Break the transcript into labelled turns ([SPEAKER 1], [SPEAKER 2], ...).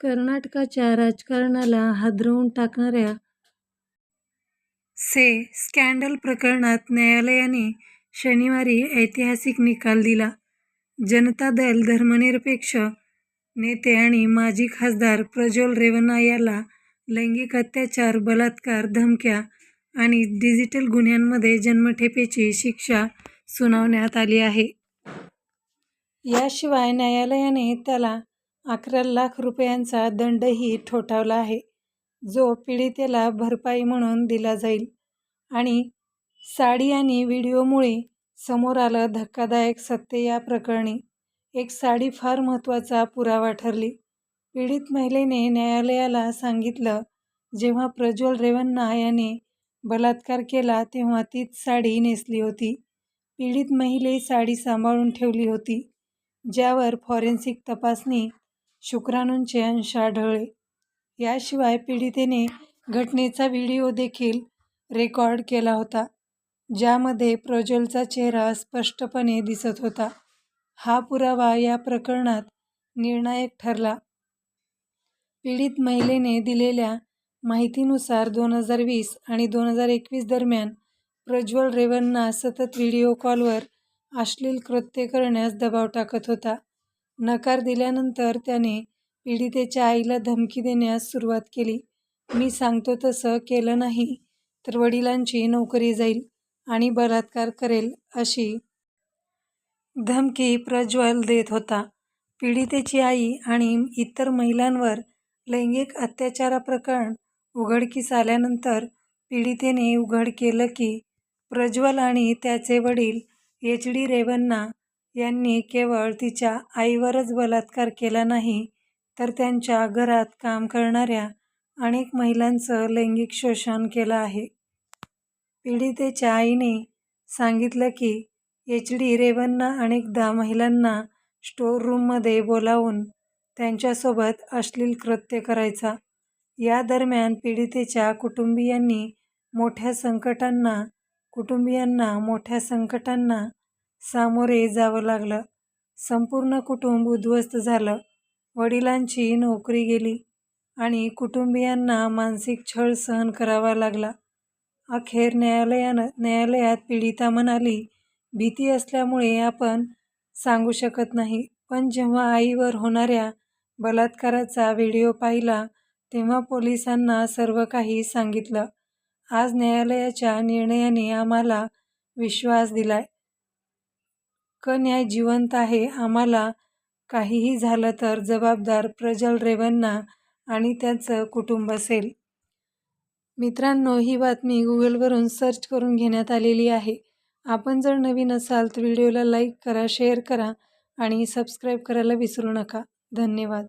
[SPEAKER 1] कर्नाटकाच्या राजकारणाला हादरवून टाकणाऱ्या से स्कँडल प्रकरणात न्यायालयाने शनिवारी ऐतिहासिक निकाल दिला. जनता दल धर्मनिरपेक्ष नेते आणि माजी खासदार प्रज्वल रेवन्ना याला लैंगिक अत्याचार, बलात्कार, धमक्या आणि डिजिटल गुन्ह्यांमध्ये जन्मठेपेची शिक्षा सुनावण्यात आली आहे. याशिवाय न्यायालयाने त्याला अकरा लाख रुपयांचा दंडही ठोठावला आहे, जो पीडितेला भरपाई म्हणून दिला जाईल. आणि साडी आणि व्हिडिओमुळे समोर आलं धक्कादायक सत्य या प्रकरणी एक साडी फार महत्त्वाचा पुरावा ठरली. पीडित महिलेने न्यायालयाला सांगितलं जेव्हा प्रज्वल रेवन्ना याने बलात्कार केला तेव्हा तीच साडी नेसली होती. पीडित महिले साडी सांभाळून ठेवली होती, ज्यावर फॉरेन्सिक तपासणी शुक्राणूंचे अंश आढळले. याशिवाय पीडितेने घटनेचा व्हिडिओ देखील रेकॉर्ड केला होता, ज्यामध्ये प्रज्वलचा चेहरा स्पष्टपणे दिसत होता. हा पुरावा या प्रकरणात निर्णायक ठरला. पीडित महिलेने दिलेल्या माहितीनुसार दोन हजार वीस आणि दोन हजार एकवीस दरम्यान प्रज्वल रेवन्ना सतत व्हिडिओ कॉलवर अश्लील कृत्य करण्यास दबाव टाकत होता. नकार दिल्यानंतर त्याने पीडितेच्या आईला धमकी देण्यास सुरुवात केली. मी सांगतो तसं केलं नाही तर वडिलांची नोकरी जाईल आणि बलात्कार करेल अशी धमकी प्रज्वल देत होता. पीडितेची आई आणि इतर महिलांवर लैंगिक अत्याचाराप्रकरण उघडकीस आल्यानंतर पीडितेने उघड केलं की प्रज्वल आणि त्याचे वडील एच. डी. रेवन्ना यांनी केवळ तिच्या आईवरच बलात्कार केला नाही तर त्यांच्या घरात काम करणाऱ्या अनेक महिलांचं लैंगिक शोषण केलं आहे. पीडितेच्या आईने सांगितलं की एच. डी. रेवन्ना अनेकदा महिलांना स्टोअर रूममध्ये बोलावून त्यांच्यासोबत अश्लील कृत्य करायचा. या दरम्यान पीडितेच्या कुटुंबियांनी मोठ्या संकटांना कुटुंबियांना मोठ्या संकटांना सामोरे जावं लागलं. संपूर्ण कुटुंब उद्ध्वस्त झालं. वडिलांची नोकरी गेली आणि कुटुंबीयांना मानसिक छळ सहन करावा लागला. अखेर न्यायालयानं न्यायालयात पीडिता म्हणाली, भीती असल्यामुळे आपण सांगू शकत नाही. पण जेव्हा आईवर होणाऱ्या बलात्काराचा व्हिडिओ पाहिला तेव्हा पोलिसांना सर्व काही सांगितलं. आज न्यायालयाच्या निर्णयाने आम्हाला विश्वास दिलाय क न्याय जिवंत आहे. आम्हाला काहीही झालं तर जबाबदार प्रज्वल रेवन्ना आणि त्याचं कुटुंब असेल. मित्रांनो, ही बातमी गुगलवरून सर्च करून घेण्यात आलेली आहे. आपण जर नवीन असाल तर व्हिडिओला लाईक करा, शेअर करा आणि सबस्क्राईब करायला विसरू नका. धन्यवाद.